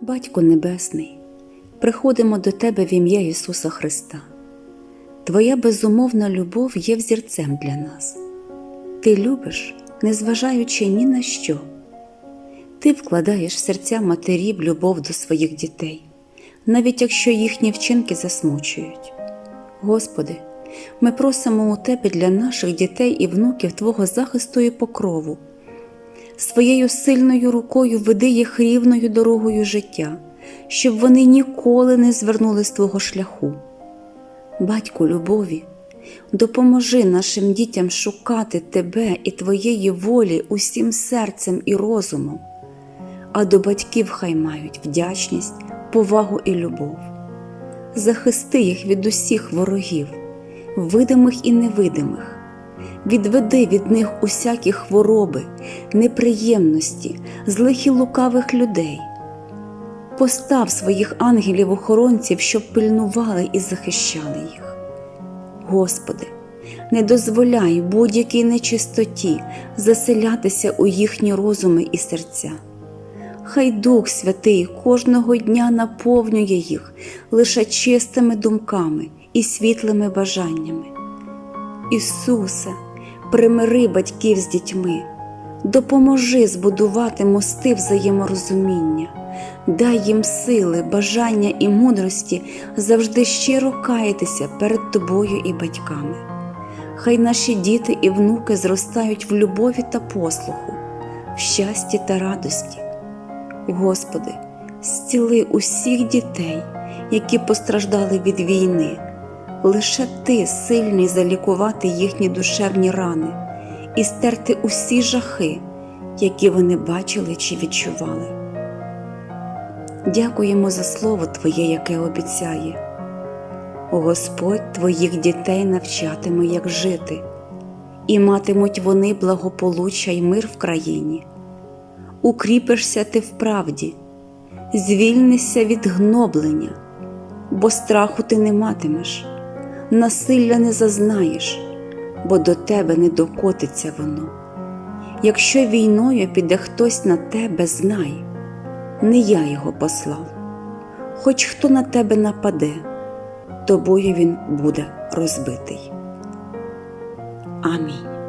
Батько Небесний, приходимо до Тебе в ім'я Ісуса Христа. Твоя безумовна любов є взірцем для нас. Ти любиш, незважаючи ні на що. Ти вкладаєш в серця матерів любов до своїх дітей, навіть якщо їхні вчинки засмучують. Господи, ми просимо у Тебе для наших дітей і внуків Твого захисту і покрову. Своєю сильною рукою веди їх рівною дорогою життя, щоб вони ніколи не звернули з Твого шляху. Батьку любові, допоможи нашим дітям шукати Тебе і Твоєї волі усім серцем і розумом, а до батьків хай мають вдячність, повагу і любов. Захисти їх від усіх ворогів, видимих і невидимих. Відведи від них усякі хвороби, неприємності, злих і лукавих людей. Постав своїх ангелів-охоронців, щоб пильнували і захищали їх. Господи, не дозволяй будь-якій нечистоті заселятися у їхні розуми і серця. Хай Дух Святий кожного дня наповнює їх лише чистими думками і світлими бажаннями. Ісусе, примири батьків з дітьми, допоможи збудувати мости взаєморозуміння, дай їм сили, бажання і мудрості завжди щиро каятися перед тобою і батьками. Хай наші діти і внуки зростають в любові та послуху, в щасті та радості. Господи, зціли усіх дітей, які постраждали від війни. Лише ти сильний залікувати їхні душевні рани і стерти усі жахи, які вони бачили чи відчували. Дякуємо за слово Твоє, яке обіцяє. Господь твоїх дітей навчатиме, як жити, і матимуть вони благополуччя й мир в країні. Укріпишся ти в правді, звільнися від гноблення, бо страху ти не матимеш насилля не зазнаєш, бо до тебе не докотиться воно. Якщо війною піде хтось на тебе, знай, не я його послав, хоч хто на тебе нападе, тобою він буде розбитий. Амінь.